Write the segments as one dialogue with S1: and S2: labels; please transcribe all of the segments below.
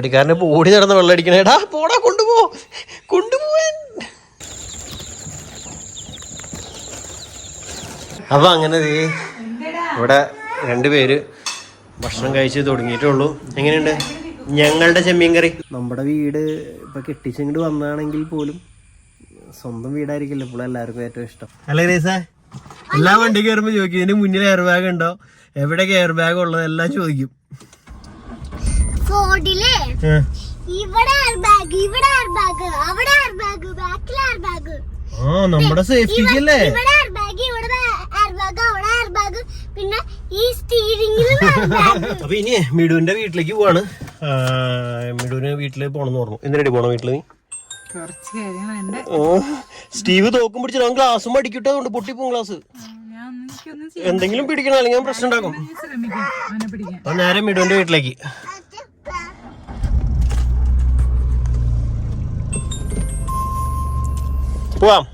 S1: അടിക്കാരനെ ഇപ്പൊ ഓടി നടന്ന് വെള്ളം അടിക്കണേടാ പോടാ കൊണ്ടുപോ. കൊണ്ടുപോവാൻ. അപ്പൊ അങ്ങനെ ദേ ഇവിടെ രണ്ടുപേര് ഭക്ഷണം കഴിച്ച് തുടങ്ങിയിട്ടേ ഉള്ളൂ എങ്ങനെയുണ്ട്? ഞങ്ങളുടെ ചെമ്മീൻ കറി. നമ്മുടെ വീട് ഇപ്പൊ കെട്ടിച്ചിങ്ങോട്ട് വന്നാണെങ്കിൽ പോലും സ്വന്തം വീടായിരിക്കില്ല. ഇപ്പോൾ എല്ലാവർക്കും ഏറ്റവും ഇഷ്ടം. അല്ല ഗ്രേസ എല്ലാ വണ്ടി കയറുമ്പോ ചോദിക്കും ഇതിന് മുന്നിൽ എയർ ബാഗ് ഉണ്ടോ? എവിടെ എയർ ബാഗ് ഉള്ളത് എല്ലാം ചോദിക്കും.
S2: ഫോർഡിൽ
S1: ഏ.
S2: ഇവിടെ ബാഗ് ഇവിടെ ബാഗ് അവിടെ ബാഗ് ബാക്കിൽ ബാഗ്.
S1: ആ നമ്മുടെ സേഫ്റ്റിക്കല്ലേ
S2: ഇവിടെ എയർ ബാഗ് ഇവിടെ ബാഗ് അവിടെ ബാഗ്. പിന്നെ ഈ
S1: അപ്പൊ ഇനി മിടുവിന്റെ വീട്ടിലേക്ക് പോവാണ്. മിടുവിന് വീട്ടിൽ പോണെന്ന് പറഞ്ഞു. എന്തിനാടി പോണ വീട്ടിൽ നീ? സ്റ്റീവ് തോക്കും പിടിച്ചിട്ട് അവൻ ഗ്ലാസും അടിക്കട്ടെ അതുകൊണ്ട് പൊട്ടിപ്പോവും ഗ്ലാസ്.
S3: ഞാൻ എനിക്കൊന്നും
S1: എന്തെങ്കിലും പിടിക്കണം അല്ലെങ്കിൽ ഞാൻ പ്രശ്നം ഉണ്ടാക്കും. നേരെ മിടുവിന്റെ വീട്ടിലേക്ക്. പോവാം.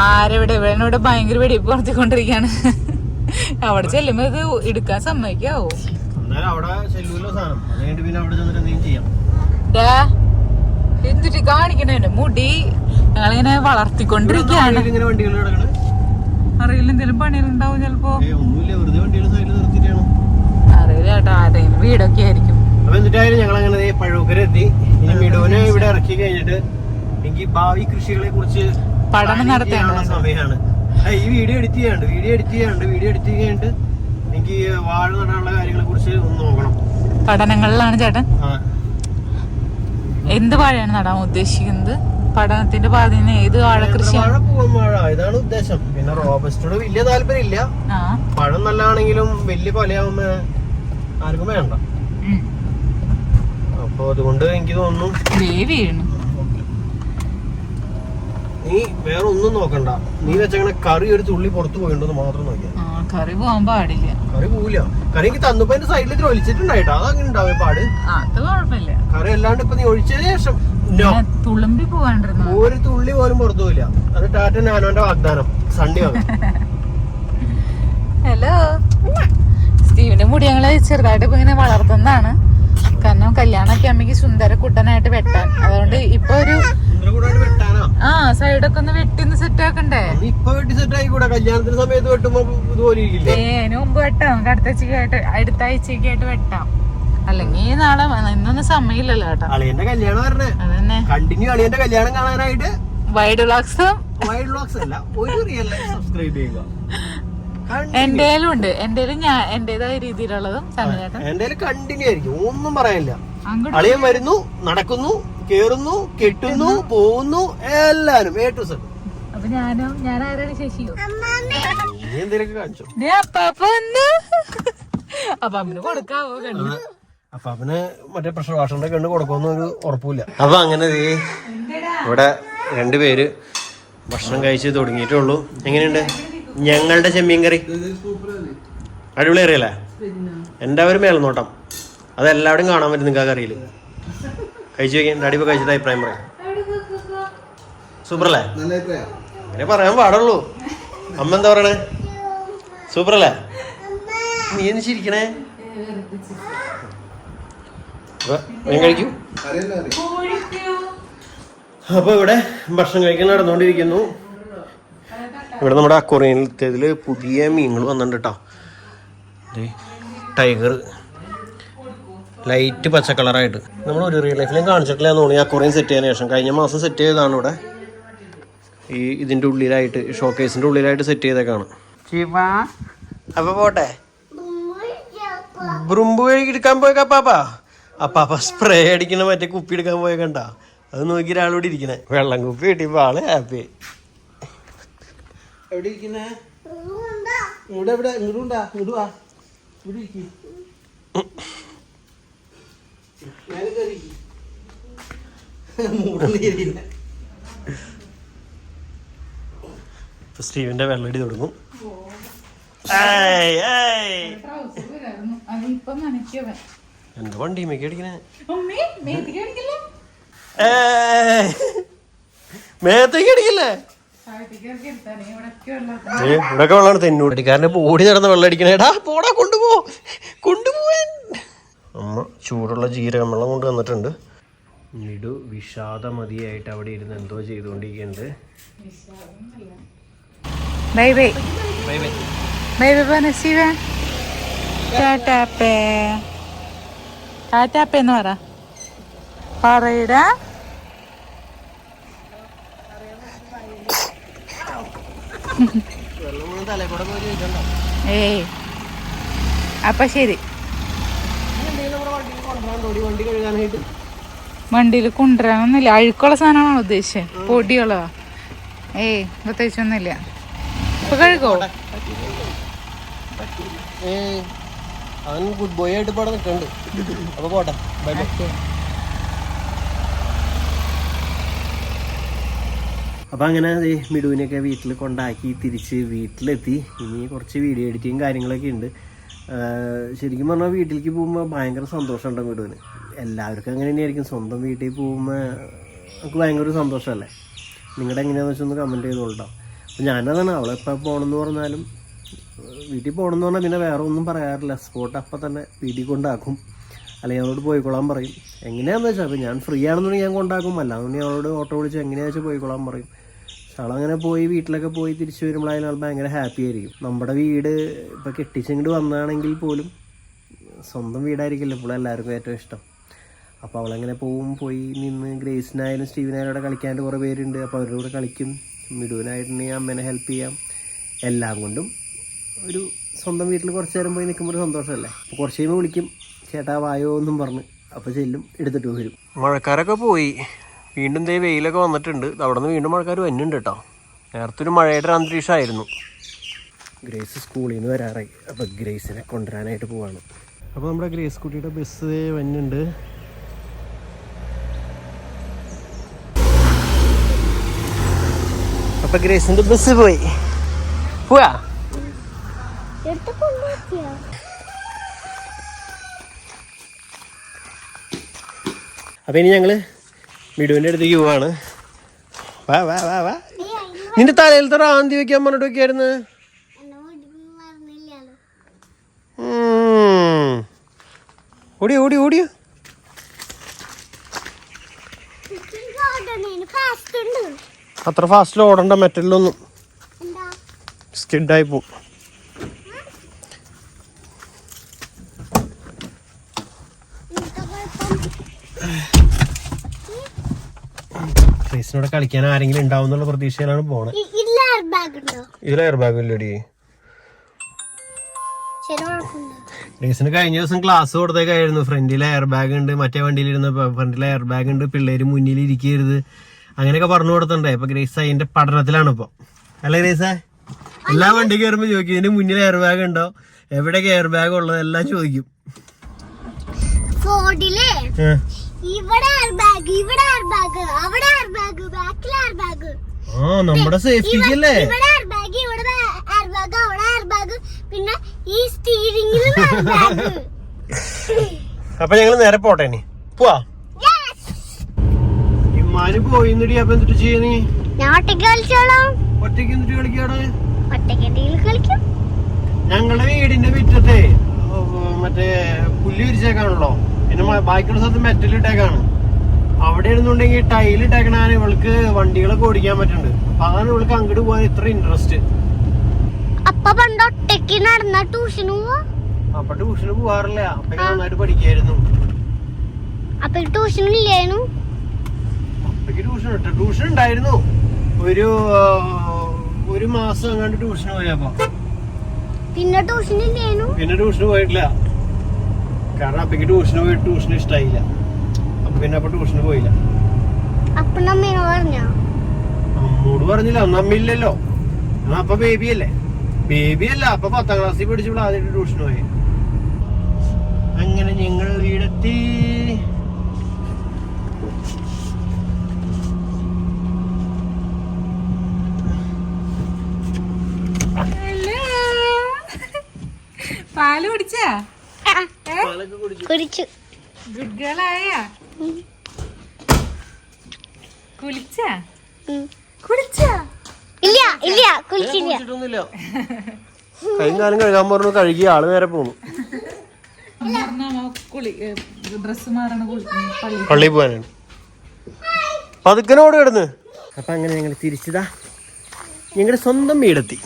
S3: ആരവിടെ? ഇവനോട് ഭയങ്കര വെടിപ്പ് നടത്തിക്കൊണ്ടിരിക്കാണ്. അവിടെ ചെല്ലുമ്പോ ഇത് എടുക്കാൻ സമ്മതിക്കാവോ? എന്തിട്ട് കാണിക്കണേ? മുടി ഞങ്ങളിങ്ങനെ വളർത്തിക്കൊണ്ടിരിക്കാണ്
S1: ഇവിടെ ഇങ്ങനെ വണ്ടികൾ കിടക്കണേ
S3: അറിയില്ല എന്തെങ്കിലും പണികളുണ്ടാവും ചെലപ്പോ. അറിയില്ല ചേട്ടാ ആരെങ്കിലും വീടൊക്കെ ആയിരിക്കും.
S1: അപ്പൊ എന്നിട്ടായാലും ഞങ്ങൾ അങ്ങനെ പഴൂക്കര എത്തി. ഇനി മിടുവിനെ ഇവിടെ ഇറക്കി കഴിഞ്ഞിട്ട് എനിക്ക് ഭാവി കൃഷികളെ കുറിച്ച്
S3: പഠനം നടത്തേണ്ടതുണ്ട്.
S1: സമയമാണ് ഈ വീഡിയോ എഡിറ്റ് ചെയ്യാണ്ട് വീഡിയോ എഡിറ്റ് ചെയ്യാണ്ട് വീഡിയോ എഡിറ്റ് കഴിഞ്ഞിട്ട് എനിക്ക് വാഴ നടാനുള്ള കാര്യങ്ങളെ കുറിച്ച് ഒന്ന് നോക്കണം.
S3: പഠനങ്ങളിലാണ് ചേട്ടൻ. എന്ത് വാഴയാണ് നടാൻ ഉദ്ദേശിക്കുന്നത്? പഠനത്തിന്റെ പാതിന് ഏത് വാഴ കൃഷിയാണ്?
S1: വാഴ പൂവൻ വാഴ ഇതാണ് ഉദ്ദേശം. പിന്നെ റോബസ്റ്റോട് വലിയ
S3: താല്പര്യമില്ല.
S1: പഴം നല്ലതാണെങ്കിലും വലിയ കൊലയാവുമ്പോ ആർക്കും വേണ്ട. അപ്പൊ അതുകൊണ്ട് എനിക്ക് തോന്നുന്നു
S3: വീണു
S1: നീ വേറെ ഒന്നും നോക്കണ്ട. നീ വെച്ചങ്ങനെ കറി ഒരു തുള്ളി പുറത്തു പോയിണ്ടെന്ന് മാത്രം നോക്കിയാ
S3: ആ കറി പോകാൻ പാടില്ല.
S1: കറി പോവില്ല. കറി എനിക്ക് തന്നപ്പോ എന്റെ സൈഡിൽ ഇത്തിരി ഒലിച്ചിട്ടുണ്ടായിട്ടോ അതങ്ങനെ ഉണ്ടാവേ പാട്.
S3: ആ അത് കുഴപ്പമില്ല.
S1: കറി അല്ലാണ്ട് ഇപ്പൊ നീ ഒഴിച്ചതിന് ശേഷം.
S3: പിന്നെ തുളുമ്പി പോകാണ്ടിരുന്നു
S1: ഒരു തുള്ളി പോലും പുറത്തു പോയില്ല അത് ടാറ്റ നാനോന്റെ വാഗ്ദാനം. സൺഡേ വന്നു
S3: ഹലോ. സ്റ്റീവിന്റെ മുടി ഞങ്ങൾ ചെറുതായിട്ട് ഇപ്പൊ ഇങ്ങനെ വളർത്തുന്നതാണ്. കാരണം കല്യാണമൊക്കെ അമ്മയ്ക്ക് സുന്ദര കുട്ടനായിട്ട് വെട്ടാൻ. അതുകൊണ്ട് ഇപ്പൊ ഒരു ആ സൈഡൊക്കെ ഒന്ന് വെട്ടി ഒന്ന് സെറ്റ് ആക്കണ്ടേ?
S1: ഇപ്പൊ വെട്ടി സെറ്റ് ആയിക്കൂടെ കല്യാണത്തിന് സമയത്ത് വെട്ടുമ്പോ ഇതുപോലെ ഇരിക്കില്ലേ?
S3: ഏ അതിന് മുമ്പ് വെട്ടാം. നമുക്ക് അടുത്ത ആഴ്ചക്കായിട്ട് അടുത്ത ആഴ്ചക്കായിട്ട് വെട്ടാം. അല്ലെങ്കിൽ നാളെ ഇന്നൊന്നും സമയമില്ലല്ലോ കേട്ടോ.
S1: അളിയന്റെ കല്യാണം വരണേ.
S3: അതന്നെ.
S1: കണ്ടിന്യൂ അളിയന്റെ കല്യാണം കാണാനായിട്ട്
S3: വൈഡ് വ്ലോഗ്സ്
S1: വൈഡ് വ്ളോഗ്സ് അല്ല ഒരു റിയൽ സബ്സ്ക്രൈബ് ചെയ്യുക.
S3: എന്റെ ഉണ്ട്. എന്റെ ഞാൻ എന്റേതായ രീതിയിലുള്ളതും
S1: എന്റെ കണ്ടിന്യൂ ആയിരിക്കും. ഒന്നും പറയാനില്ല. അളിയൻ വരുന്നു നടക്കുന്നു. കേറുന്നു കെട്ടുന്നു പോകുന്നു എല്ലാരും എ ടു സെഡ്
S3: അപ്പൊ ഞാനോ ഞാൻ ആരാണ് ശശിയോ
S1: നീ എന്തെങ്കിലുമൊക്കെ കാണിച്ചു.
S3: അപ്പൊ അമ്മന് കൊടുക്കാവോ? കണ്ടു?
S1: അപ്പൊ അവന് മറ്റേ പ്രഷർ വാഷറിന്റെ കണ്ട് കൊടുക്കുമെന്നൊരു ഉറപ്പില്ല അപ്പൊ അങ്ങനെ ദേ ഇവിടെ രണ്ടുപേര് ഭക്ഷണം കഴിച്ച് തുടങ്ങിയിട്ടുള്ളൂ. എങ്ങനെയുണ്ട്? ഞങ്ങളുടെ ചെമ്മീൻ കറി. അടിപൊളി അറിയല്ലേ എന്റെ ഒരു മേൽനോട്ടം? അതെല്ലാവരും കാണാൻ പറ്റും നിങ്ങൾക്ക് ആ കറിയിൽ കഴിച്ചു നോക്കിയാൽ അടിപൊളി കഴിച്ചിട്ട് അഭിപ്രായം പറയാം. സൂപ്പറല്ലേ? അങ്ങനെ പറയാൻ പാടുള്ളൂ. അമ്മ എന്താ പറയണേ? സൂപ്പറല്ലേ? നീ എന്ന് ചിരിക്കണേ? അപ്പൊ ഞാൻ കഴിക്കൂ. അപ്പൊ ഇവിടെ ഭക്ഷണം കഴിക്കാൻ നടന്നുകൊണ്ടിരിക്കുന്നു. ഇവിടെ നമ്മുടെ അക്വറിയത്തിൽ പുതിയ മീനുകൾ വന്നിട്ടുണ്ട് കേട്ടോ ടൈഗർ. ലൈറ്റ് പച്ച കളറായിട്ട്. നമ്മൾ ഒരു റിയൽ ലൈഫിലും കാണിച്ചിട്ടില്ല എന്ന് തോന്നി അക്വറിയം സെറ്റ് ചെയ്യാൻ ശേഷം. കഴിഞ്ഞ മാസം സെറ്റ് ചെയ്തതാണ് ഇവിടെ. ഈ ഇതിന്റെ ഉള്ളിലായിട്ട് ഷോക്കേസിന്റെ ഉള്ളിലായിട്ട് സെറ്റ് ചെയ്തേക്കാണ്. അപ്പൊ പോട്ടെ. ബ്രുമ്പ് എടുക്കാൻ പോയേക്കാ പാപ്പാ. അപ്പാപ്പ സ്പ്രേ അടിക്കണ മറ്റേ കുപ്പി എടുക്കാൻ പോയ കണ്ട. അത് നോക്കി ഒരാളോട് ഇരിക്കണേ. വെള്ളം കുപ്പി കിട്ടിയപ്പോ ആൾ ഹാപ്പി എവിടെ ഇരിക്കുന്നേ ഇവിടെ എവിടെ? ഇങ്ങോട്ടുണ്ടാ ഇങ്ങോട്ട് വാ. ഇവിടെ ഇരിക്ക്. മേലെ കയറി സ്റ്റീവിന്റെ വെള്ളടി തുടങ്ങും. ഏയ്, ഏയ്.
S3: ഇപ്പൊ നനയ്ക്കവൻ.
S1: എന്റെ വണ്ടി അടിക്കണേ?
S3: അമ്മേ മേത്തിക്ക്
S1: അടിക്കല്ലേ? ഇവിടൊക്കെ വെള്ളമാണ് തെന്നൂടിക്കാരനെ ഓടി നടന്ന് വെള്ളം അടിക്കണേടാ. പോടാ കൊണ്ടുപോ. കൊണ്ടുപോവാൻ. അമ്മ ചൂടുള്ള ജീരകം വെള്ളം കൊണ്ട് വന്നിട്ടുണ്ട്. നിടു വിഷാദമതിയായിട്ട് അവിടെ ഇരുന്ന് എന്തോ ചെയ്തുകൊണ്ടിരിക്കുന്നുണ്ട്.
S3: Bye bye.
S1: Bye bye.
S3: Bye bye പറഞ്ഞ ശിവ ടാറ്റാപ്പേ ടാറ്റാപ്പേ എന്ന് പറ. പറയടാ. ഏയ്. അപ്പൊ ശരി. വണ്ടിയിൽ കൊണ്ടുവരാനൊന്നുമില്ല. അഴുക്കുള്ള സാധനമാണോ ഉദ്ദേശിച്ചത്? പൊടിയുള്ളതാ ഏയ് പ്രത്യേകിച്ചൊന്നുമില്ല. ഇപ്പൊ കഴുകോ?
S1: അവൻ ഗുഡ് ബോയ് ആയിട്ട് നിൽക്കുന്നുണ്ട്. അപ്പൊ പോട്ടെ. ബൈ ബൈ അപ്പം അങ്ങനെ ദേ മിടുവിനെയൊക്കെ വീട്ടിൽ കൊണ്ടാക്കി തിരിച്ച് വീട്ടിലെത്തി. ഇനി കുറച്ച് വീഡിയോ എഡിറ്റിങ് കാര്യങ്ങളൊക്കെ ഉണ്ട്. ശരിക്കും പറഞ്ഞാൽ വീട്ടിലേക്ക് പോകുമ്പോൾ ഭയങ്കര സന്തോഷം ഉണ്ടാകും വീടുവിന് എല്ലാവർക്കും അങ്ങനെ തന്നെയായിരിക്കും. സ്വന്തം വീട്ടിൽ പോകുമ്പോൾ നമുക്ക് ഭയങ്കര ഒരു സന്തോഷമല്ലേ? നിങ്ങളുടെ എങ്ങനെയാണെന്ന് വെച്ചാൽ ഒന്ന് കമന്റ് ചെയ്തോളട്ടോ. അപ്പോൾ ഞാനതാണ്. അവളെപ്പോൾ പോകണമെന്ന് പറഞ്ഞാലും വീട്ടിൽ പോകണമെന്ന് പറഞ്ഞാൽ പിന്നെ വേറെ ഒന്നും പറയാറില്ല. സ്പോട്ട് അപ്പം തന്നെ വീട്ടിൽ കൊണ്ടാക്കും. അല്ലെങ്കിൽ അവളോട് പോയിക്കൊള്ളാൻ പറയും. എങ്ങനെയാണെന്ന് വെച്ചാൽ അപ്പോൾ ഞാൻ ഫ്രീ ആണെന്നുണ്ടെങ്കിൽ ഞാൻ കൊണ്ടാക്കും. അല്ലാന്നുണ്ടെങ്കിൽ അവളോട് ഓട്ടോ വിളിച്ച് എങ്ങനെയാണെന്ന് വെച്ചാൽ പോയിക്കൊള്ളാൻ പറയും. അവളങ്ങനെ പോയി വീട്ടിലൊക്കെ പോയി തിരിച്ചു വരുമ്പോഴായാലും ആൾ ഭയങ്കര ഹാപ്പി ആയിരിക്കും. നമ്മുടെ വീട് ഇപ്പോൾ കെട്ടിച്ചിങ്ങോട്ട് വന്നതാണെങ്കിൽ പോലും സ്വന്തം വീടായിരിക്കില്ല ഇപ്പോൾ എല്ലാവർക്കും ഏറ്റവും ഇഷ്ടം. അപ്പോൾ അവളങ്ങനെ പോവും പോയി നിന്ന് ഗ്രേസിനായാലും സ്റ്റീവിനായാലും അവിടെ കളിക്കാണ്ട് കുറേ പേരുണ്ട്. അപ്പോൾ അവരുടെ കൂടെ കളിക്കും. മിഡുവിനായിട്ടുണ്ടെങ്കിൽ അമ്മേനെ ഹെൽപ്പ് ചെയ്യാം. എല്ലാം കൊണ്ടും ഒരു സ്വന്തം വീട്ടിൽ കുറച്ച് നേരം പോയി നിൽക്കുമ്പോൾ ഒരു സന്തോഷമല്ലേ അപ്പോൾ കുറച്ച് കഴിയുമ്പോൾ വിളിക്കും. ചേട്ടാ വായോ എന്നും പറഞ്ഞ് അപ്പോൾ ചെല്ലും എടുത്തിട്ട് വരും. മഴക്കാരൊക്കെ പോയി. വീണ്ടും ദേ വെയിലൊക്കെ വന്നിട്ടുണ്ട്. അവിടെ നിന്ന് വീണ്ടും മഴക്കാർ വന്നിട്ടുണ്ട് കേട്ടോ. നേരത്തെ ഒരു മഴയുടെ ഒരു അന്തരീക്ഷമായിരുന്നു. ഗ്രേസ് സ്കൂളിൽ നിന്ന് വരാറായി. അപ്പോൾ ഗ്രേസിനെ കൊണ്ടുവരാനായിട്ട് പോവാണ്. അപ്പോൾ നമ്മുടെ ഗ്രേസ് കുട്ടിയുടെ ബസ് വന്നിട്ടുണ്ട് അപ്പൊ ഗ്രേസിന്റെ ബസ് പോയി. പോവാ? അപ്പൊ ഇനി ഞങ്ങൾ മിടുവിന്റെ അടുത്തേക്ക് പോവാണ് വാ വാ വാ വാ. നിന്റെ തലയിലത്തെ റാന്തി വെക്കാൻ പറഞ്ഞിട്ട് വെക്കായിരുന്നു
S2: ഓടി ഓടി ഓടി
S1: ഓടിയോ അത്ര ഫാസ്റ്റിൽ ഓടണ്ട മെറ്റലിലൊന്നും സ്കിഡായി പോവും
S2: ഇന്നത്തെ കുഴപ്പം
S1: ഗ്രേസിനോട് കളിക്കാൻ ആരെങ്കിലും ഉണ്ടാവും എന്നുള്ള പ്രതീക്ഷയിലാണ് പോണത്.
S2: ഇതിലെ എയർ ബാഗ് ഉണ്ടോ?
S1: ഇതിൽ എയർ ബാഗ് ഇല്ലടി ഗ്രേസിന് കഴിഞ്ഞ ദിവസം ക്ലാസ് കൊടുത്തേക്കായിരുന്നു. ഫ്രണ്ടിലെ എയർ ബാഗ് ഉണ്ട് മറ്റേ വണ്ടിയിലിരുന്ന ഫ്രണ്ടിലെ എയർ ബാഗ് ഉണ്ട് പിള്ളേര് മുന്നിൽ ഇരിക്കരുത് അങ്ങനെയൊക്കെ പറഞ്ഞു കൊടുത്തിട്ടുണ്ടേ. ഇപ്പൊ ഗ്രേസ് അതിന്റെ പഠനത്തിലാണ് ഇപ്പൊ. അല്ല ഗ്രേസ എല്ലാ വണ്ടി കയറുമ്പോ ചോദിക്കും ഇതിന്റെ മുന്നിൽ എയർ ബാഗ് ഉണ്ടോ? എവിടെയൊക്കെ എയർ ബാഗ് ഉള്ളത്? എല്ലാം ചോദിക്കും.
S2: ഇവിടെ ബാഗ് ഇവിടെ ബാഗ് അവിടെ ബാഗ് ബാക്കിൽ ബാഗ്
S1: ആ നമ്മുടെ സേഫ്റ്റിക്ക് അല്ലേ?
S2: ഇവിടെ ബാഗ് ഇവിടെ ബാഗ് അവിടെ ബാഗ് പിന്നെ ഈ ബാഗ്
S1: അപ്പൊ ഞങ്ങൾ നേരെ പോട്ടെ ഇനി. പോവാ. ഇമ്മാന് പോയിന്നിടി അപ്പൊ എന്നിട്ട് ചെയ്യണി
S2: ഞാൻ ഒറ്റയ്ക്ക് കളിച്ചോളാം.
S1: ഒറ്റയ്ക്ക് എന്നിട്ട് കളിക്കാടെ?
S2: ഒറ്റയ്ക്ക് എന്തെങ്കിലും കളിക്കും.
S1: ഞങ്ങളുടെ വീടിന്റെ മുറ്റത്തെ ഓ, മറ്റേ പുല്ല് വിരിച്ചേക്കാണല്ലോ. പിന്നെ ബാക്കിയുള്ള സ്ഥലത്ത് മെറ്റൽ ഇട്ടേക്കാണ്. അവിടെ ഇരുന്നുണ്ടെങ്കിൽ ടൈൽ ഇട്ടേക്കണാണ് ഇവൾക്ക് വണ്ടികളൊക്കെ ഓടിക്കാൻ പറ്റുന്നുണ്ട് അപ്പൊ അതാണ് ഇവൾക്ക് അങ്ങോട്ട് പോകാൻ ഇത്ര ഇൻട്രസ്റ്റ്
S2: അപ്പൊ പണ്ട് ഒറ്റയ്ക്ക് നടന്ന ട്യൂഷന്
S1: അപ്പൊ ട്യൂഷന് പോവാറില്ല. അപ്പൊ നന്നായിട്ട് പഠിക്കായിരുന്നു.
S2: അപ്പൊ ട്യൂഷൻ ഇല്ലായിരുന്നു?
S1: അപ്പക്ക് ട്യൂഷൻ ഇട്ടു. ട്യൂഷൻ ഉണ്ടായിരുന്നു ഒരു ഒരു മാസം അങ്ങാണ്ട് ട്യൂഷന് പോയപ്പോ
S2: പിന്നെ ട്യൂഷൻ ഇല്ലായിരുന്നു?
S1: പിന്നെ ട്യൂഷന് പോയിട്ടില്ല. കാരണം അപ്പക്ക് ട്യൂഷന് പോയി ട്യൂഷൻ ഇഷ്ടായില്ല. അപ്പൊ പിന്നെ അപ്പൊ ട്യൂഷന് പോയില്ല. അമ്മോട് പറഞ്ഞില്ല. എന്നാ അപ്പൊ ബേബി അല്ലേ? ബേബി അല്ല. അപ്പൊ പത്താം ക്ലാസ്സിൽ പഠിച്ചപ്പോൾ ആദ്യമായിട്ട് ട്യൂഷന് പോയി. അങ്ങനെ ഞങ്ങൾ വീടെത്തി.
S3: പാൽ കുടിച്ചാ?
S2: കുടിച്ചു.
S3: ഗുഡ് ഗേൾ ആയ? കുളിച്ചാ?
S2: കുളിച്ചോ? ഇല്ല ഇല്ല കുളിച്ചില്ല.
S1: കുളിച്ചിട്ടൊന്നുമില്ല. കൈയും കാലം കഴുകാൻ പറഞ്ഞു കഴുകി ആൾ നേരെ പോന്നു.
S3: കുളി ഡ്രസ് മാറണ
S1: പള്ളിയിൽ പോകാനാണ്. പതുക്കനോട് കിടന്ന്. അപ്പൊ അങ്ങനെ ഞങ്ങൾ തിരിച്ചതാ. ഞങ്ങളുടെ സ്വന്തം വീടെത്തി.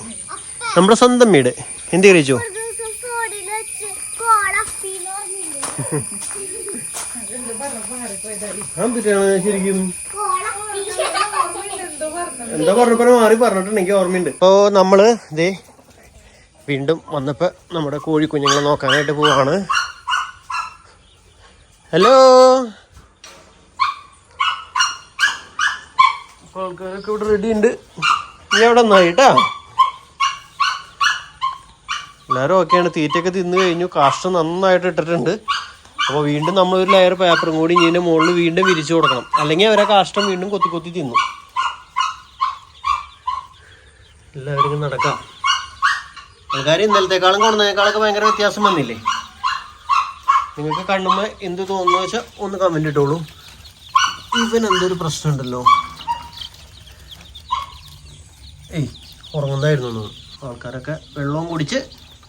S1: നമ്മുടെ സ്വന്തം വീട്. എന്ത് കഴിച്ചോ
S2: ഒരു ദിവസം ഫോണിൽ വെച്ച് കോളഫീന്ന് പറഞ്ഞില്ലേ
S1: ശരിക്കും? എന്താ പറഞ്ഞപ്പോ മാറി പറഞ്ഞിട്ടുണ്ട്. എനിക്ക് ഓർമ്മയുണ്ട്. ഇപ്പോ നമ്മൾ ഇതേ വീണ്ടും വന്നപ്പോ നമ്മുടെ കോഴി കുഞ്ഞുങ്ങളെ നോക്കാനായിട്ട് പോവാണ്. ഹലോ? ആൾക്കാരൊക്കെ ഇവിടെ റെഡി ഉണ്ട്. നീ അവിടെ നന്നായി കേട്ടാ എല്ലാവരും ഓക്കെയാണ് തീറ്റയൊക്കെ തിന്നു കഴിഞ്ഞു. കാഷ്ടം നന്നായിട്ട് ഇട്ടിട്ടുണ്ട്. അപ്പോൾ വീണ്ടും നമ്മൾ ഒരു ലെയർ പേപ്പറും കൂടി ഇതിന്റെ മുകളിൽ വീണ്ടും വിരിച്ചു കൊടുക്കണം. അല്ലെങ്കിൽ അവരെ കാഷ്ടം വീണ്ടും കൊത്തി കൊത്തി തിന്നു. എല്ലാവരും ഇങ്ങനെ നടക്കാം. ആൾക്കാർ ഇന്നലത്തെക്കാളും കൊണ്ടുന്നതിനേക്കാളൊക്കെ ഭയങ്കര വ്യത്യാസം വന്നില്ലേ? നിങ്ങൾക്ക് കണ്ണുമ്മ എന്ത് തോന്നുന്നു വെച്ചാൽ ഒന്ന് കമന്റ് ഇട്ടോളൂ. ഇവൻ എന്തൊരു പ്രശ്നമുണ്ടല്ലോ ഏയ് ഉറങ്ങുന്നതായിരുന്നു ആൾക്കാരൊക്കെ വെള്ളവും കുടിച്ച്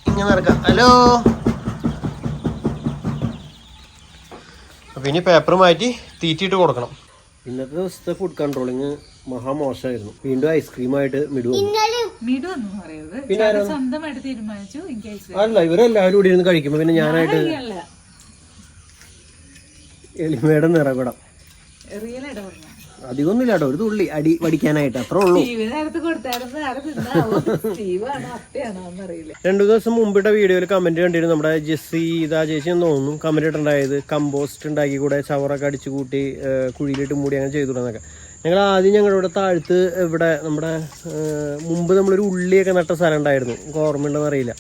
S1: ഇങ്ങനെ നടക്കാം. ഹലോ അപ്പൊ ഇനി പേപ്പർ മാറ്റി തീറ്റിയിട്ട് കൊടുക്കണം. ഇന്നത്തെ ദിവസത്തെ ഫുഡ് കൺട്രോളിങ് മഹാമോശമായിരുന്നു വീണ്ടും ഐസ്ക്രീമായിട്ട് മിടു അല്ല ഇവരെല്ലാവരും കൂടി ഇരുന്ന് കഴിക്കുമ്പോ പിന്നെ ഞാനായിട്ട്
S3: എലിമയുടെ പറഞ്ഞു
S1: അധികമൊന്നുമില്ല കേട്ടോ ഒരു തുള്ളി അടി വടിക്കാനായിട്ട് അത്ര ഉള്ളൂ. രണ്ടു ദിവസം മുമ്പിട്ട വീഡിയോയിൽ കമന്റ് കണ്ടിരുന്നു നമ്മുടെ ജെസ്സി ഇതാ ചേച്ചി എന്ന് തോന്നുന്നു കമന്റ് ഇട്ടുണ്ടായത് കമ്പോസ്റ്റ് ഉണ്ടാക്കി കൂടെ ചവറൊക്കെ അടിച്ചു കൂട്ടി കുഴിയിലിട്ട് മൂടി അങ്ങനെ ചെയ്തു എന്നൊക്കെ ഞങ്ങൾ ആദ്യം ഞങ്ങളുടെ ഇവിടെ താഴ്ത്ത് ഇവിടെ നമ്മുടെ മുമ്പ് നമ്മളൊരു ഉള്ളിയൊക്കെ നട്ട സ്ഥലം ഉണ്ടായിരുന്നു. ഓർമ്മയുണ്ടെന്ന് അറിയില്ല.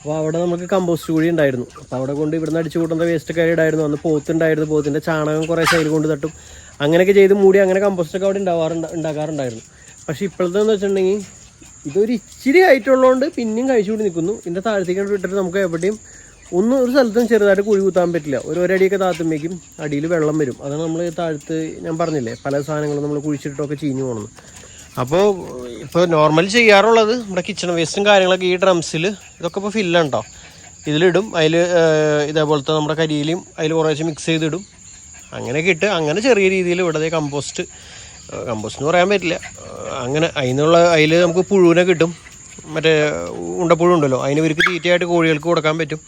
S1: അപ്പോൾ അവിടെ നമുക്ക് കമ്പോസ്റ്റ് കുഴി ഉണ്ടായിരുന്നു. അപ്പോൾ അവിടെ കൊണ്ട് ഇവിടുന്ന് അടിച്ചു കൂട്ടുന്ന വേസ്റ്റ് ഒക്കെ ഇടായിരുന്നു. അന്ന് പോത്തുണ്ടായിരുന്നു പോത്തിന്റെ ചാണകം കുറേ സൈഡിൽ കൊണ്ട് തട്ടും. അങ്ങനെയൊക്കെ ചെയ്ത് മൂടി അങ്ങനെ കമ്പോസ്റ്റ് ഒക്കെ അവിടെ ഉണ്ടാവാറുണ്ട് ഉണ്ടാക്കാറുണ്ടായിരുന്നു. പക്ഷേ ഇപ്പോഴത്തെന്ന് വെച്ചിട്ടുണ്ടെങ്കിൽ ഇതൊരു ഇച്ചിരി ആയിട്ടുള്ളതുകൊണ്ട് പിന്നെയും കഴിച്ചുകൂടി നിൽക്കുന്നു. ഇതിന്റെ താഴത്തേക്ക് ഇട്ടിട്ട് നമുക്ക് എവിടെയും ഒന്നും ഒരു സ്ഥലത്തും ചെറുതായിട്ട് കുഴി കുത്താൻ പറ്റില്ല. ഒരു ഒരടിയൊക്കെ താത്തുമ്പോഴേക്കും അടിയിൽ വെള്ളം വരും. അതാണ് നമ്മൾ താഴത്ത് ഞാൻ പറഞ്ഞില്ലേ പല സാധനങ്ങളും നമ്മൾ കുഴിച്ചിട്ടൊക്കെ ചീഞ്ഞു പോകണം അപ്പോൾ ഇപ്പോൾ നോർമൽ ചെയ്യാറുള്ളത് നമ്മുടെ കിച്ചൺ വേസ്റ്റും കാര്യങ്ങളൊക്കെ ഈ ഡ്രംസിൽ ഇതൊക്കെ ഇപ്പോൾ ഫില്ലാണ് കേട്ടോ ഇതിലിടും. അതിൽ ഇതേപോലത്തെ നമ്മുടെ കരിയിലും അതിൽ കുറേശ്ശെ മിക്സ് ചെയ്തിടും. അങ്ങനെയൊക്കെ ഇട്ട് അങ്ങനെ ചെറിയ രീതിയിൽ ഇവിടെ കമ്പോസ്റ്റ് കമ്പോസ്റ്റ് എന്ന് പറയാൻ പറ്റില്ല. അങ്ങനെ അതിനുള്ള അതിൽ നമുക്ക് പുഴുവിനെ കിട്ടും. മറ്റേ ഉണ്ടപ്പുഴു ഉണ്ടല്ലോ അതിന് ഇവർക്ക് തീറ്റയായിട്ട് കോഴികൾക്ക് കൊടുക്കാൻ പറ്റും.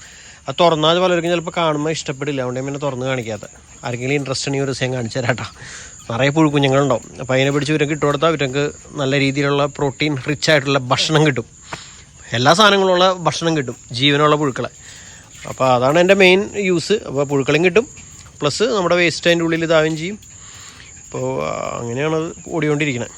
S1: അത് തുറന്നാൽ പലർക്കും ചിലപ്പോൾ കാണുമ്പോൾ ഇഷ്ടപ്പെടില്ല. അതുകൊണ്ട് പിന്നെ തുറന്ന് കാണിക്കാത്ത. ആർക്കെങ്കിലും ഇൻട്രസ്റ്റ് ഉണ്ടെങ്കിൽ ഒരു ദിവസം കാണിച്ചു തരാട്ടോ നിറയെ പുഴു കുഞ്ഞുങ്ങളുണ്ടാവും. അപ്പോൾ അതിനെ പിടിച്ച് ഇവർക്ക് ഇട്ട് കൊടുത്താൽ ഇവർക്ക് നല്ല രീതിയിലുള്ള പ്രോട്ടീൻ റിച്ച് ആയിട്ടുള്ള ഭക്ഷണം കിട്ടും. എല്ലാ സാധനങ്ങളുള്ള ഭക്ഷണം കിട്ടും. ജീവനുള്ള പുഴുക്കളെ. അപ്പോൾ അതാണ് എന്റെ മെയിൻ യൂസ് അപ്പോൾ പുഴുക്കളും കിട്ടും. പ്ലസ് നമ്മുടെ വേസ്റ്റ് അതിന്റെ ഉള്ളിൽ ഇതാവുകയും ചെയ്യും. അപ്പോൾ അങ്ങനെയാണ് അത് ഓടിക്കൊണ്ടിരിക്കുന്നത്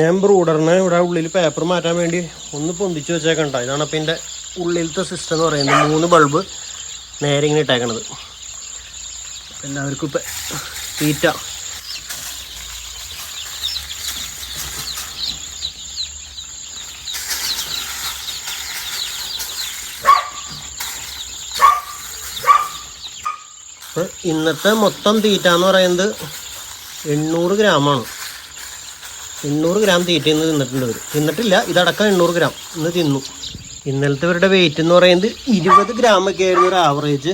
S1: ഞാൻ ബ്രൂഡറിനെ ഇവിടെ ഉള്ളിൽ പേപ്പർ മാറ്റാൻ വേണ്ടി ഒന്ന് പൊന്തിച്ച് വെച്ചേക്കണ്ട ഇതാണ് അപ്പം എന്റെ ഉള്ളിലത്തെ സിസ്റ്റം എന്ന് പറയുന്നത്. മൂന്ന് ബൾബ് നേരെ ഇങ്ങനെ ഇട്ടേക്കണത്. എല്ലാവർക്കും ഇപ്പം തീറ്റ. ഇന്നത്തെ മൊത്തം തീറ്റ എന്ന് പറയുന്നത് എണ്ണൂറ് ഗ്രാമാണ് എണ്ണൂറ് ഗ്രാം തീറ്റ ഇന്ന് തിന്നിട്ടുണ്ട് ഇവർ തിന്നിട്ടില്ല ഇതടക്കം എണ്ണൂറ് ഗ്രാം ഇന്ന് തിന്നു. ഇന്നലത്തെ ഇവരുടെ വെയിറ്റ് എന്ന് പറയുന്നത് ഇരുപത് ഗ്രാം ഒക്കെ ആയിരുന്നു ഒരു ആവറേജ്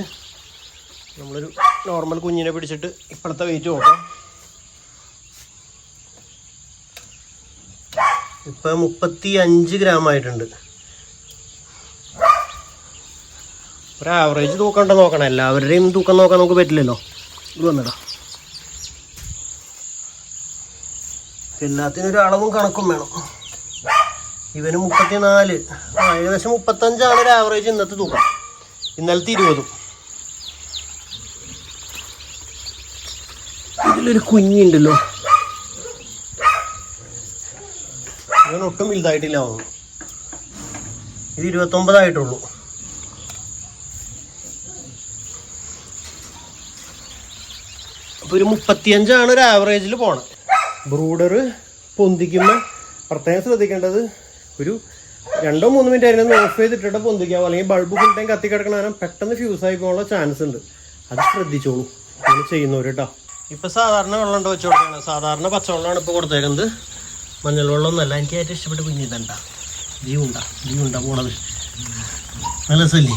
S1: നമ്മളൊരു നോർമൽ കുഞ്ഞിനെ പിടിച്ചിട്ട് ഇപ്പോഴത്തെ വെയിറ്റ് നോക്കാം. ഇപ്പം മുപ്പത്തി അഞ്ച് ഗ്രാം ആയിട്ടുണ്ട്. ഒരു ആവറേജ് തൂക്കണ്ട നോക്കണം. എല്ലാവരുടെയും തൂക്കം നോക്കാൻ നമുക്ക് പറ്റില്ലല്ലോ. ഇത് വന്നിടാം എല്ലാത്തിനും ഒരു അളവും കണക്കും വേണം. ഇവന് മുപ്പത്തിനാല്. ആ ഏകദേശം മുപ്പത്തഞ്ചാണ് ഒരു ആവറേജ് ഇന്നത്തെ തൂക്കം. ഇന്നലത്തെ ഇരുപതും. ഇതിലൊരു കുഞ്ഞുണ്ടല്ലോ. ഇവൻ ഒട്ടും വലുതായിട്ടില്ല തോന്നുന്നു. ഇത് ഇരുപത്തൊമ്പതായിട്ടുള്ളൂ. അപ്പോൾ ഒരു മുപ്പത്തിയഞ്ചാണ് ഒരു ആവറേജിൽ പോണത് ബ്രൂഡർ പൊന്തിക്കുമ്പോൾ പ്രത്യേകം ശ്രദ്ധിക്കേണ്ടത് ഒരു രണ്ടോ മൂന്ന് മിനിറ്റ് അതിനൊന്ന് ഓഫ് ചെയ്തിട്ടിട്ട് പൊന്തിക്കാവോ. അല്ലെങ്കിൽ ബൾബ് ഫുൾ ടൈം കത്തി കിടക്കണ കാരണം പെട്ടെന്ന് ഫ്യൂസ് ആയി പോകാനുള്ള ചാൻസ് ഉണ്ട്. അത് ശ്രദ്ധിച്ചോളൂ. അങ്ങനെ ചെയ്യുന്നവർ കേട്ടോ ഇപ്പം സാധാരണ വെള്ളം ഉണ്ട് വെച്ച് കൊടുക്കണം? സാധാരണ പച്ചവെള്ളമാണ് ഇപ്പോൾ കൊടുത്തേക്കുന്നത്. മഞ്ഞൾ വെള്ളം ഒന്നല്ല എനിക്ക് ഏറ്റവും ഇഷ്ടപ്പെട്ട കുഞ്ഞിതണ്ട ജീവുണ്ട. ജീവുണ്ട പോണത്. നല്ല രസമല്ലേ?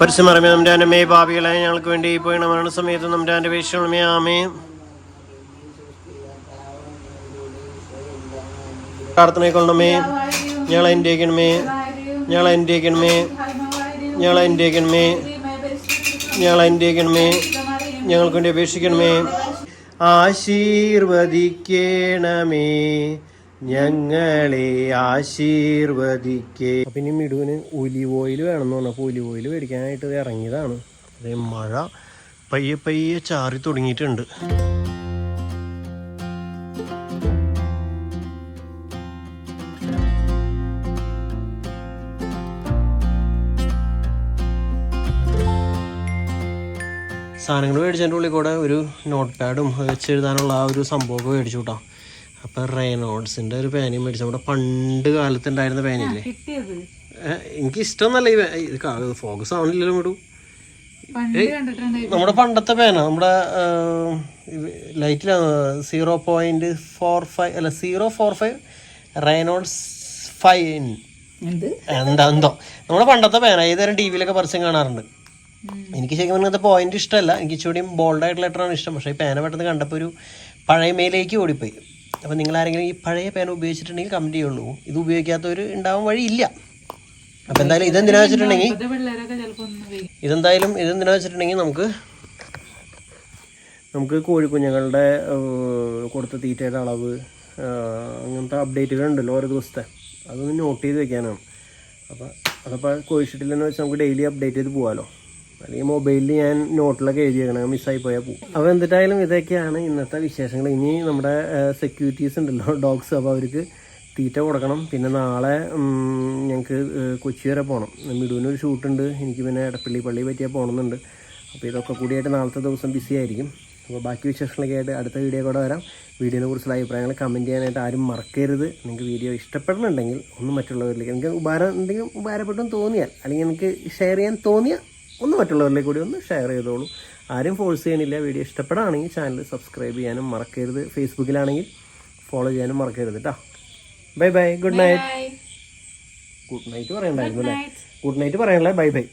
S1: പരിസമറമേ നമ്മുടെ മേ ഭാവികളായ ഞങ്ങൾക്ക് വേണ്ടി പോയി മരണ സമയത്ത് നമ്മുടെ എന്റെ വേഷമേ ആമേ പ്രാർത്ഥനയെ കൊണ്ടമേ ഞങ്ങളെ ഇന്ത്യക്കണമേ ഞങ്ങളെ ഇന്ത്യക്കണമേ ഞങ്ങളെ ഇന്ത്യക്കണമേ ഞങ്ങളെ ഇന്ത്യക്കണമേ ഞങ്ങൾക്ക് വേണ്ടി അപേക്ഷിക്കണമേ. ആശീർവദിക്കണമേ. ഞങ്ങളെ ആശീർവദിക്കേ. പിന്നെ മിടുവിന് ഒലിവ് ഓയിൽ വേണമെന്ന് പറഞ്ഞപ്പോൾ ഒലിവ് ഓയിൽ മേടിക്കാനായിട്ട് ഇറങ്ങിയതാണ്. അതേ മഴ പയ്യെ പയ്യെ ചാറി തുടങ്ങിയിട്ടുണ്ട്. സാധനങ്ങൾ മേടിച്ചതിന്റെ ഉള്ളിൽ കൂടെ ഒരു നോട്ട് പാഡും വെച്ചെഴുതാനുള്ള ആ ഒരു സംഭവമൊക്കെ മേടിച്ചു കേട്ടോ. അപ്പോൾ റെയ്നോൾഡ്സിന്റെ ഒരു പേനയും മേടിച്ചു. നമ്മുടെ പണ്ട് കാലത്ത് ഉണ്ടായിരുന്ന പേനയില്ലേ എനിക്ക് ഇഷ്ടമൊന്നല്ല ഈ ഫോക്കസ് ആവണില്ലല്ലോ വിടൂ നമ്മുടെ പണ്ടത്തെ പേന നമ്മുടെ ലൈറ്റിലാണ് സീറോ പോയിന്റ് ഫോർ ഫൈവ് അല്ല zero four five Reynolds five
S3: എന്ത്?
S1: എന്താ നമ്മുടെ പണ്ടത്തെ പേന ഏതുതരം ടി വിയിലൊക്കെ പരസ്യം കാണാറുണ്ട്. എനിക്ക് ശരിക്കും പറഞ്ഞാൽ പോയിന്റ് ഇഷ്ടമല്ല. എനിക്ക് ഇച്ചിരി ബോൾഡ് ആയിട്ടുള്ള ലെറ്ററാണ് ഇഷ്ടം. പക്ഷേ ഈ പേന പെട്ടെന്ന് കണ്ടപ്പോൾ ഒരു പഴയ മേലേക്ക് ഓടിപ്പോയി. അപ്പോൾ നിങ്ങളാരെങ്കിലും ഈ പഴയ പേന ഉപയോഗിച്ചിട്ടുണ്ടെങ്കിൽ കമന്റ് ചെയ്യുള്ളൂ. ഇത് ഉപയോഗിക്കാത്തവർ ഉണ്ടാവാൻ വഴിയില്ല. അപ്പോൾ എന്തായാലും ഇതെന്തിനാ വെച്ചിട്ടുണ്ടെങ്കിൽ. ഇതെന്തായാലും ഇതെന്തിനാ വെച്ചിട്ടുണ്ടെങ്കിൽ നമുക്ക് നമുക്ക് കോഴിക്കുഞ്ഞുങ്ങളുടെ കൊടുത്ത തീറ്റയുടെ അളവ് അങ്ങനത്തെ അപ്ഡേറ്റുകൾ ഉണ്ടല്ലോ ഓരോ ദിവസത്തെ. അതൊന്ന് നോട്ട് ചെയ്ത് വെക്കാനാണ്. അപ്പോൾ അതപ്പോൾ കോഴിച്ചിട്ടില്ലെന്ന് തന്നെ വെച്ച് നമുക്ക് ഡെയിലി അപ്ഡേറ്റ് ചെയ്ത് പോകാമല്ലോ അല്ലെങ്കിൽ മൊബൈലിൽ ഞാൻ നോട്ടിലൊക്കെ എഴുതി വെക്കണം മിസ്സായി പോയാൽ പോകും അപ്പോൾ എന്തിട്ടായാലും ഇതൊക്കെയാണ് ഇന്നത്തെ വിശേഷങ്ങൾ. ഇനി നമ്മുടെ സെക്യൂരിറ്റീസ് ഉണ്ടല്ലോ ഡോഗ്സ് അപ്പോൾ അവർക്ക് തീറ്റ കൊടുക്കണം. പിന്നെ നാളെ ഞങ്ങൾക്ക് കൊച്ചി വരെ പോകണം മിടുവിനൊരു ഷൂട്ടുണ്ട് എനിക്ക് പിന്നെ ഇടപ്പള്ളി പള്ളി പറ്റിയാൽ പോകണമെന്നുണ്ട് അപ്പോൾ ഇതൊക്കെ കൂടിയായിട്ട് നാളത്തെ ദിവസം ബിസി ആയിരിക്കും. അപ്പോൾ ബാക്കി വിശേഷങ്ങളൊക്കെ ആയിട്ട് അടുത്ത വീഡിയോ കൂടെ വരാം. വീഡിയോനെ കുറിച്ചുള്ള അഭിപ്രായങ്ങൾ കമന്റ് ചെയ്യാനായിട്ട് ആരും മറക്കരുത്. നിങ്ങൾക്ക് വീഡിയോ ഇഷ്ടപ്പെടുന്നുണ്ടെങ്കിൽ ഒന്ന് മറ്റുള്ളവരിലേക്ക് എനിക്ക് ഉപകാരം എന്തെങ്കിലും ഉപകാരപ്പെട്ടെന്ന് തോന്നിയാൽ അല്ലെങ്കിൽ എനിക്ക് ഷെയർ ചെയ്യാൻ തോന്നിയാൽ ഒന്ന് മറ്റുള്ളവരിലേക്ക് കൂടി ഒന്ന് ഷെയർ ചെയ്തോളൂ. ആരും ഫോഴ്സ് ചെയ്യണില്ല വീഡിയോ ഇഷ്ടപ്പെടുകയാണെങ്കിൽ ചാനൽ സബ്സ്ക്രൈബ് ചെയ്യാനും മറക്കരുത്. ഫേസ്ബുക്കിലാണെങ്കിൽ ഫോളോ ചെയ്യാനും മറക്കരുത് കേട്ടോ bye bye good night good night പറയണ്ടായിരുന്നു അല്ലേ ഗുഡ് നൈറ്റ് പറയണല്ലേ? Bye bye